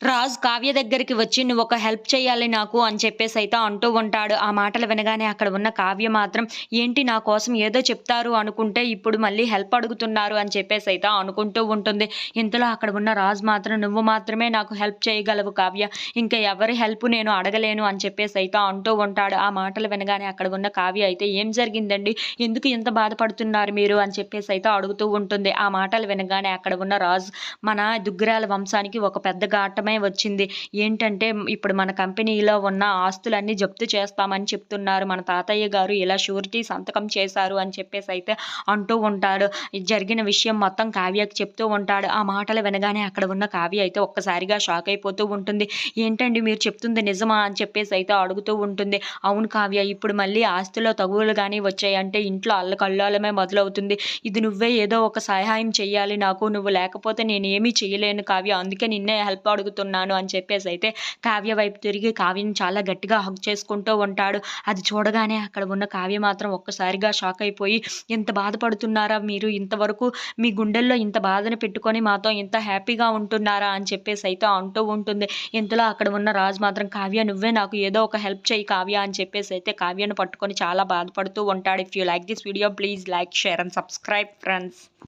రాజ్ కావ్య దగ్గరికి వచ్చి నువ్వు ఒక హెల్ప్ చేయాలి నాకు అని చెప్పేసి అయితే అంటూ ఉంటాడు. ఆ మాటలు వినగానే అక్కడ ఉన్న కావ్య మాత్రం ఏంటి నా కోసం ఏదో చెప్తారు అనుకుంటే ఇప్పుడు మళ్ళీ హెల్ప్ అడుగుతున్నారు అని చెప్పేసి అయితే అనుకుంటూ ఉంటుంది. ఇంతలో అక్కడ ఉన్న రాజ్ మాత్రం నువ్వు మాత్రమే నాకు హెల్ప్ చేయగలవు కావ్య. ఇంకా ఎవరి హెల్ప్ నేను అడగలేను అని చెప్పేసి అయితే అంటూ ఉంటాడు. ఆ మాటలు వినగానే అక్కడ ఉన్న కావ్య అయితే ఏం జరిగిందండి? ఎందుకు ఇంత బాధపడుతున్నారు మీరు? అని చెప్పేసి అయితే అడుగుతూ ఉంటుంది. ఆ మాటలు వినగానే అక్కడ ఉన్న రాజ్ మన దుగ్గిరాల వంశానికి ఒక పెద్ద ఘాటమే వచ్చింది. ఏంటంటే ఇప్పుడు మన కంపెనీలో ఉన్న ఆస్తులన్నీ జప్తు చేస్తామని చెప్తున్నారు. మన తాతయ్య గారు ఇలా షూరిటీ సంతకం చేశారు అని చెప్పేసి అయితే అంటూ ఉంటాడు. జరిగిన విషయం మొత్తం కావ్యకి చెప్తూ ఉంటాడు. ఆ మాటలు వినగానే అక్కడ ఉన్న కావ్య అయితే ఒక్కసారిగా షాక్ అయిపోతూ ఉంటుంది. ఏంటండి మీరు చెప్తుంది నిజమా అని చెప్పేసి అయితే అడుగుతూ ఉంటుంది. అవును కావ్య ఇప్పుడు మళ్ళీ ఆస్తిలో తగువులు కానీ వచ్చాయంటే ఇంట్లో అల్లకల్లోలమే మొదలవుతుంది. ఇది నువ్వే ఏదో ఒక సహాయం చేయాలి నాకు నువ్వు లేకపోతే నేను ఏమీ చేయలేను కావ్య. అందుకే నిన్నే హెల్ప్ అడుగుతున్నాను అని చెప్పేసి అయితే కావ్య వైపు తిరిగి కావ్యని చాలా గట్టిగా హక్ చేసుకుంటూ ఉంటాడు. అది చూడగానే అక్కడ ఉన్న కావ్య మాత్రం ఒక్కసారిగా షాక్ అయిపోయి ఎంత బాధపడుతున్నారా మీరు? ఇంతవరకు మీ గుండెల్లో ఇంత బాధను పెట్టుకొని మాతో ఇంత హ్యాపీగా ఉంటున్నారా? అని చెప్పేసి అయితే అంటూ ఉంటుంది. ఇంతలో అక్కడ ఉన్న రాజు మాత్రం కావ్య నువ్వే నాకు ఏదో ఒక హెల్ప్ చేయి కావ్య అని చెప్పేసి అయితే కావ్యను పట్టుకొని చాలా బాధపడుతూ ఉంటాడు. If you like this video please like share and subscribe friends